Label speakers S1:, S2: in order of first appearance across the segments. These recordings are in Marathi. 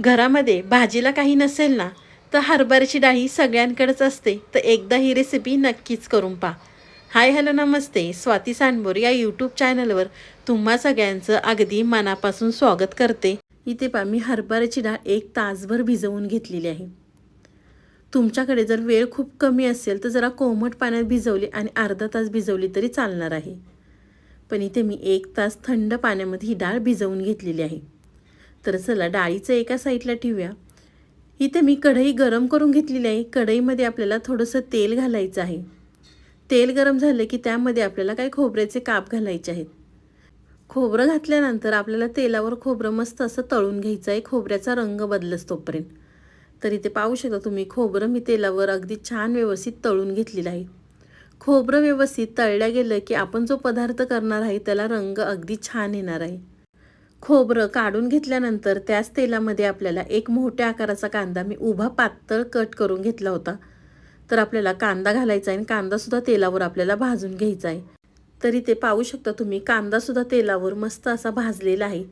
S1: घरामध्ये भाजीला काही नसेल ना तर हरभऱ्याची डाळ ही सगळ्यांकडेच असते तर एकदा ही रेसिपी नक्कीच करून पहा. हाय हॅलो नमस्ते. स्वाती सांडबोर या यूट्यूब चॅनलवर तुम्हा सगळ्यांचं अगदी मनापासून स्वागत करते. इथे पहा मी हरभऱ्याची डाळ एक तासभर भिजवून घेतलेली आहे. तुमच्याकडे जर वेळ खूप कमी असेल तर जरा कोमट पाण्यात भिजवली आणि अर्धा तास भिजवली तरी चालणार आहे. पण इथे मी एक तास थंड पाण्यामध्ये ही डाळ भिजवून घेतलेली आहे. तर चला डाळीचं एका साईडला ठेवूया. इथे मी कढई गरम करून घेतलेली आहे. कढईमध्ये आपल्याला थोडंसं तेल घालायचं आहे. तेल गरम झालं की त्यामध्ये आपल्याला काही खोबऱ्याचे काप घालायचे आहेत. खोबरं घातल्यानंतर आपल्याला तेलावर खोबरं मस्त असं तळून घ्यायचं आहे. खोबऱ्याचा रंग बदलस तोपर्यंत. तर इथे पाहू शकता तुम्ही खोबरं मी तेलावर अगदी छान व्यवस्थित तळून घेतलेलं आहे. खोबरं व्यवस्थित तळल्या गेलं की आपण जो पदार्थ करणार आहे त्याला रंग अगदी छान येणार आहे. खोबरं काढून घेतल्यानंतर त्याच तेलामध्ये आपल्याला एक मोठ्या आकाराचा कांदा मी उभा पातळ कट करून घेतला होता. तर आपल्याला कांदा घालायचा आहे आणि कांदासुद्धा तेलावर आपल्याला भाजून घ्यायचा आहे. तरी ते पाहू शकता तुम्ही कांदासुद्धा तेलावर मस्त असा भाजलेला आहे.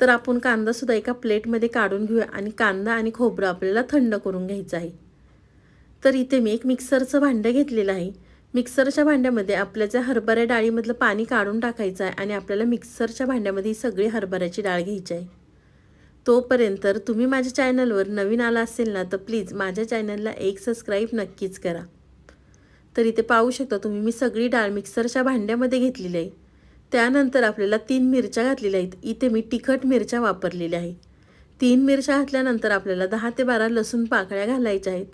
S1: तर आपण कांदासुद्धा एका प्लेटमध्ये काढून घेऊया आणि कांदा आणि खोबरं आपल्याला थंड करून घ्यायचं आहे. तर इथे मी एक मिक्सरचं भांडं घेतलेलं आहे. मिक्सरच्या भांड्यामध्ये आपल्याच्या हरभऱ्या डाळीमधलं पाणी काढून टाकायचं आहे आणि आपल्याला मिक्सरच्या भांड्यामध्ये ही सगळी हरभऱ्याची डाळ घ्यायची आहे. तोपर्यंत तुम्ही माझ्या चॅनलवर नवीन आला असेल ना तर प्लीज माझ्या चॅनलला एक सबस्क्राईब नक्कीच करा. तर इथे पाहू शकता तुम्ही मी सगळी डाळ मिक्सरच्या भांड्यामध्ये घेतलेली आहे. त्यानंतर आपल्याला तीन मिरच्या घातलेल्या आहेत. इथे मी तिखट मिरच्या वापरलेल्या आहे तीन मिरच्या घातल्यानंतर आपल्याला दहा ते बारा लसूण पाकळ्या घालायच्या आहेत.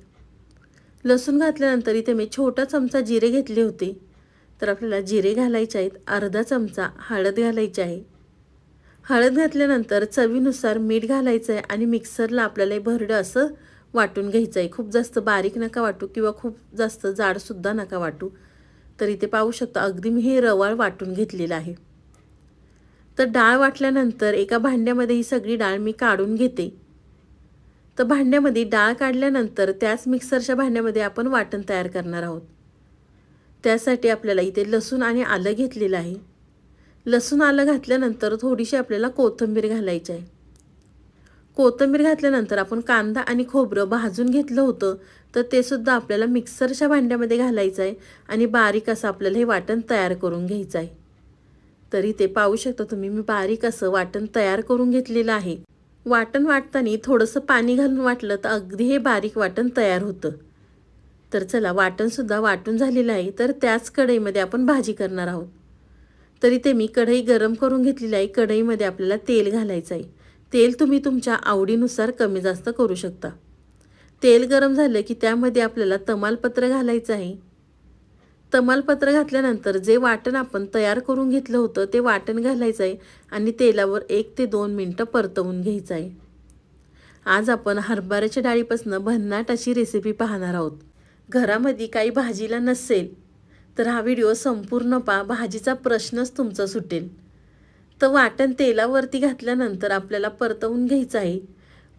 S1: लसूण घातल्यानंतर इथे मी छोटा चमचा जिरे घेतले होते. तर आपल्याला जिरे घालायचे आहेत अर्धा चमचा हळद घालायची आहे. हळद घातल्यानंतर चवीनुसार मीठ घालायचं आहे आणि मिक्सरला आपल्याला भरडं असं वाटून घ्यायचं आहे खूप जास्त बारीक नका वाटू किंवा खूप जास्त जाडसुद्धा नका वाटू. तर इथे पाहू शकता अगदी मी हे रवाळ वाटून घेतलेलं आहे. तर डाळ वाटल्यानंतर एका भांड्यामध्ये ही सगळी डाळ मी काढून घेते. तर भांड्यामध्ये डाळ काढल्यानंतर त्याच मिक्सरच्या भांड्यामध्ये आपण वाटण तयार करणार आहोत. त्यासाठी आपल्याला इथे लसूण आणि आलं घेतलेलं आहे. लसूण आलं घातल्यानंतर थोडीशी आपल्याला कोथिंबीर घालायची आहे. कोथिंबीर घातल्यानंतर आपण कांदा आणि खोबरं भाजून घेतलं होतं तर ते सुद्धा आपल्याला मिक्सरच्या भांड्यामध्ये घालायचं आहे आणि बारीक असं आपल्याला हे वाटण तयार करून घ्यायचं आहे. तरी ते पाहू शकता तुम्ही मी बारीक असं वाटण तयार करून घेतलेलं आहे. वाटण वाटताना थोडंसं पाणी घालून वाटलं तर अगदी हे बारीक वाटण तयार होतं. तर चला वाटणसुद्धा वाटून झालेलं आहे तर त्याच कढईमध्ये आपण भाजी करणार आहोत. तरी ते मी कढई गरम करून घेतलेली आहे कढईमध्ये आपल्याला तेल घालायचं आहे. तेल तुम्ही तुमच्या आवडीनुसार कमी जास्त करू शकता. तेल गरम झालं की त्यामध्ये आपल्याला तमालपत्र घालायचं आहे. तमालपत्र घातल्यानंतर जे वाटण आपण तयार करून घेतलं होतं ते वाटण घालायचं आहे आणि तेलावर एक ते दोन मिनटं परतवून घ्यायचं आहे आज आपण हरभऱ्याच्या डाळीपासून भन्नाट अशी रेसिपी पाहणार आहोत. घरामध्ये काही भाजीला नसेल तर हा व्हिडिओ संपूर्ण पा भाजीचा प्रश्नच तुमचा सुटेल. तर वाटण तेलावरती घातल्यानंतर आपल्याला परतवून घ्यायचं आहे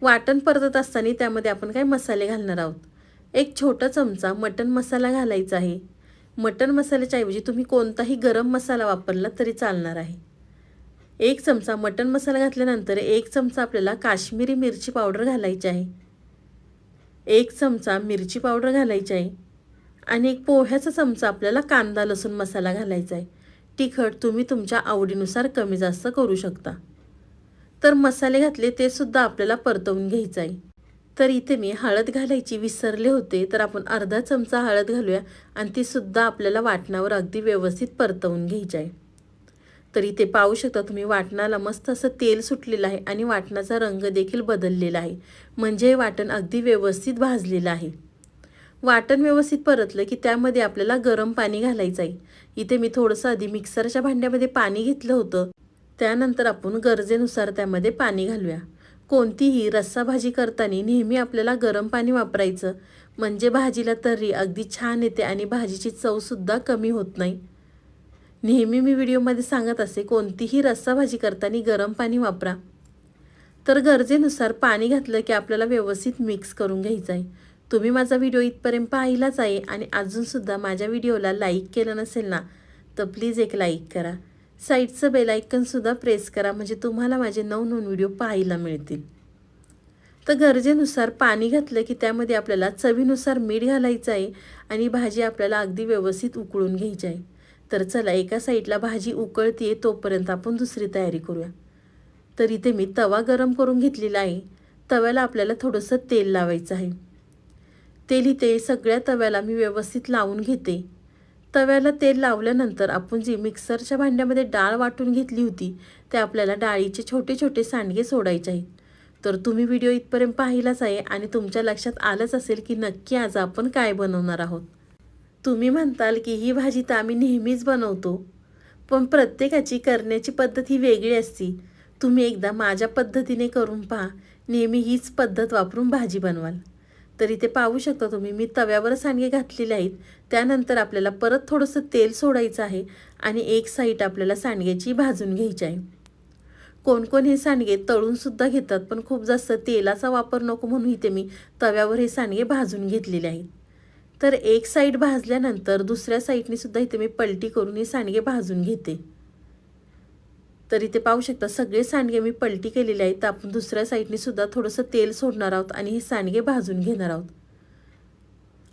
S1: वाटण परतत असताना त्यामध्ये आपण काही मसाले घालणार आहोत? एक छोटा चमचा मटण मसाला घालायचा आहे. मटन मसाल्याच्या ऐवजी तुम्ही कोणताही गरम मसाला वापरला तरी चालणार आहे. एक चमचा मटन मसाला घातल्यानंतर एक चमचा आपल्याला काश्मीरी मिरची पावडर घालायची आहे. एक चमचा मिरची पावडर घालायची आहे. आणि एक पोह्याचा चमचा आपल्याला कांदा लसूण मसाला घालायचा आहे. तिखट तुम्ही तुमच्या आवडीनुसार कमी जास्त करू शकता. तर मसाले घातले ते सुद्धा आपल्याला परतवून घ्यायचं आहे. तर इथे मी हळद घालायची विसरले होते तर आपण अर्धा चमचा हळद घालूया आणि ती सुद्धा आपल्याला वाटणावर अगदी व्यवस्थित परतवून घ्यायची आहे. तर इथे पाहू शकता तुम्ही वाटणाला मस्त असं तेल सुटलेलं आहे आणि वाटणाचा रंग देखील बदललेला आहे. म्हणजे हे वाटण अगदी व्यवस्थित भाजलेलं आहे. वाटण व्यवस्थित परतलं की त्यामध्ये आपल्याला गरम पाणी घालायचं आहे. इथे मी थोडंसं आधी मिक्सरच्या भांड्यामध्ये पाणी घेतलं होतं. त्यानंतर आपण गरजेनुसार त्यामध्ये पाणी घालूया. कोणतीही रस्सा भाजी करताना नेहमी आपल्याला गरम पाणी वापरायचं. म्हणजे भाजीला तर्री अगदी छान येते आणि भाजीची चवसुद्धा कमी होत नाही. नेहमी मी व्हिडिओमध्ये सांगत असे कोणतीही रस्सा भाजी करताना गरम पाणी वापरा. तर गरजेनुसार पाणी घातलं की आपल्याला व्यवस्थित मिक्स करून घ्यायचं आहे तुम्ही माझा व्हिडिओ इथपर्यंत पाहिलाच आहे आणि अजूनसुद्धा माझ्या व्हिडिओला लाईक केलं नसेल ना तर प्लीज एक लाईक करा. साईडचं बेलायकनसुद्धा प्रेस करा. म्हणजे तुम्हाला माझे नवनवीन व्हिडिओ पाहायला मिळतील. तर गरजेनुसार पाणी घातलं की त्यामध्ये आपल्याला चवीनुसार मीठ घालायचं आहे आणि भाजी आपल्याला अगदी व्यवस्थित उकळून घ्यायची आहे. तर चला एका साईडला भाजी उकळते तोपर्यंत आपण दुसरी तयारी करूया. तर इथे मी तवा गरम करून घेतलेला आहे. तव्याला आपल्याला थोडंसं तेल लावायचं आहे. तेल इथे सगळ्या तव्याला मी व्यवस्थित लावून घेते. तव्याला तेल लावल्यानंतर आपण जी मिक्सरच्या भांड्यामध्ये डाळ वाटून घेतली होती ते आपल्याला डाळीचे छोटे छोटे सांडगे सोडायचे आहेत. तर तुम्ही व्हिडिओ इथपर्यंत पाहिलाच आहे आणि तुमच्या लक्षात आलंच असेल की नक्की आज आपण काय बनवणार आहोत. तुम्ही म्हणताल की ही भाजी तर आम्ही नेहमीच बनवतो पण प्रत्येकाची करण्याची पद्धत ही वेगळी असती. तुम्ही एकदा माझ्या पद्धतीने करून पहा. नेहमी हीच पद्धत वापरून भाजी बनवाल. तर इथे पाहू शकता तुम्ही. मी तव्यावर सांडगे घातलेले आहेत. त्यानंतर आपल्याला परत थोडंसं तेल सोडायचं आहे आणि एक साईड आपल्याला सांडग्याची भाजून घ्यायची आहे. कोण कोण हे सांडगे तळूनसुद्धा घेतात पण खूप जास्त तेलाचा वापर नको म्हणून इथे मी तव्यावर हे सांडगे भाजून घेतलेले आहेत. तर एक साईड भाजल्यानंतर दुसऱ्या साईडने सुद्धा इथे मी पलटी करून हे सांडगे भाजून घेते. तर इथे पाहू शकता. सगळे सांडगे मी पलटी केलेले आहेत. तर आपण दुसऱ्या साईडने सुद्धा थोडंसं तेल सोडणार आहोत आणि हे सांडगे भाजून घेणार आहोत.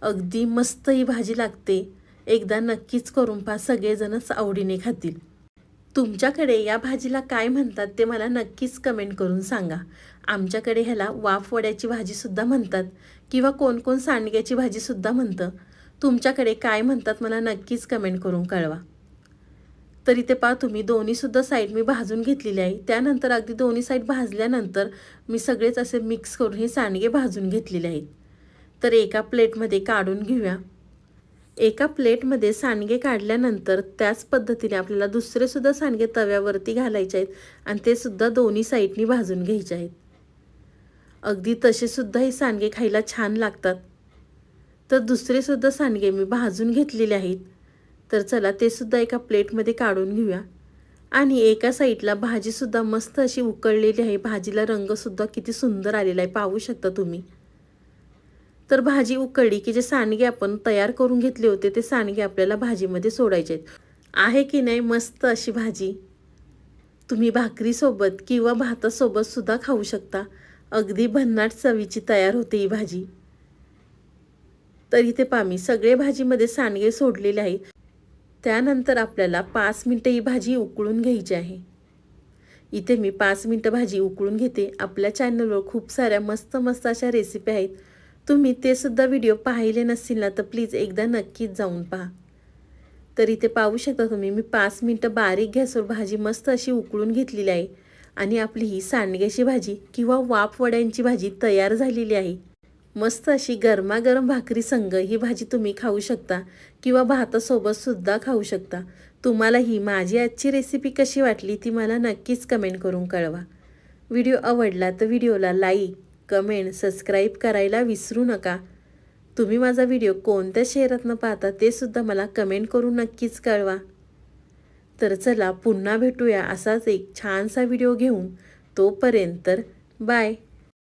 S1: अगदी मस्त ही भाजी लागते. एकदा नक्कीच करून पहा. सगळेजणच आवडीने खातील. तुमच्याकडे या भाजीला काय म्हणतात ते मला नक्कीच कमेंट करून सांगा. आमच्याकडे ह्याला वाफ वड्याची भाजीसुद्धा म्हणतात किंवा कोण कोण सांडग्याची भाजीसुद्धा म्हणतं. तुमच्याकडे काय म्हणतात मला नक्कीच कमेंट करून कळवा. तर इथे पहा तुम्ही दोन्हीसुद्धा साईड मी भाजून घेतलेली आहे. त्यानंतर अगदी दोन्ही साईड भाजल्यानंतर मी सगळेच असे मिक्स करून हे सांडगे भाजून घेतलेले आहेत. तर एका प्लेटमध्ये काढून घेऊया. एका प्लेटमध्ये सांडगे काढल्यानंतर त्याच पद्धतीने आपल्याला दुसरेसुद्धा सांडगे तव्यावरती घालायचे आहेत आणि ते सुद्धा दोन्ही साईडनी भाजून घ्यायचे आहेत. अगदी तसेसुद्धा हे सांडगे खायला छान लागतात. तर दुसरेसुद्धा सांडगे मी भाजून घेतलेले आहेत. तर चला ते सुद्धा एका प्लेटमध्ये काढून घेऊया. आणि एका साईडला भाजीसुद्धा मस्त अशी उकळलेली आहे. भाजीला रंगसुद्धा किती सुंदर आलेला आहे. पाहू शकता तुम्ही. तर भाजी उकळली की जे सांडगे आपण तयार करून घेतले होते ते सांडगे आपल्याला भाजीमध्ये सोडायचे आहेत. आहे की नाही मस्त अशी भाजी? तुम्ही भाकरीसोबत किंवा भातासोबत सुद्धा खाऊ शकता. अगदी भन्नाट चवीची तयार होते ही भाजी. तर इथे पामी सगळे भाजीमध्ये सांडगे सोडलेले आहेत. त्यानंतर आपल्याला पाच मिनटं ही भाजी उकळून घ्यायची आहे. इथे मी पाच मिनटं भाजी उकळून घेते. आपल्या चॅनलवर खूप साऱ्या मस्त मस्त अशा रेसिपी आहेत. तुम्ही ते सुद्धा व्हिडिओ पाहिले नसतील ना तर प्लीज एकदा नक्कीच जाऊन पहा. तर इथे पाहू शकता तुम्ही मी पाच मिनटं बारीक गॅसवर भाजी मस्त अशी उकळून घेतलेली आहे. आणि आपली ही सांडग्याची भाजी किंवा वाप वड्यांची भाजी तयार झालेली आहे. मस्त अशी गरमागरम भाकरी संग ही भाजी तुम्ही खाऊ शकता किंवा भातासोबतसुद्धा खाऊ शकता. तुम्हाला ही माझी आजची रेसिपी कशी वाटली ती मला नक्कीच कमेंट करून कळवा. व्हिडिओ आवडला तर व्हिडिओला लाईक कमेंट सबस्क्राईब करायला विसरू नका. तुम्ही माझा व्हिडिओ कोणत्या शहरातनं पाहता ते सुद्धा मला कमेंट करून नक्कीच कळवा. तर चला पुन्हा भेटूया असाच एक छानसा व्हिडिओ घेऊन. तोपर्यंत तर बाय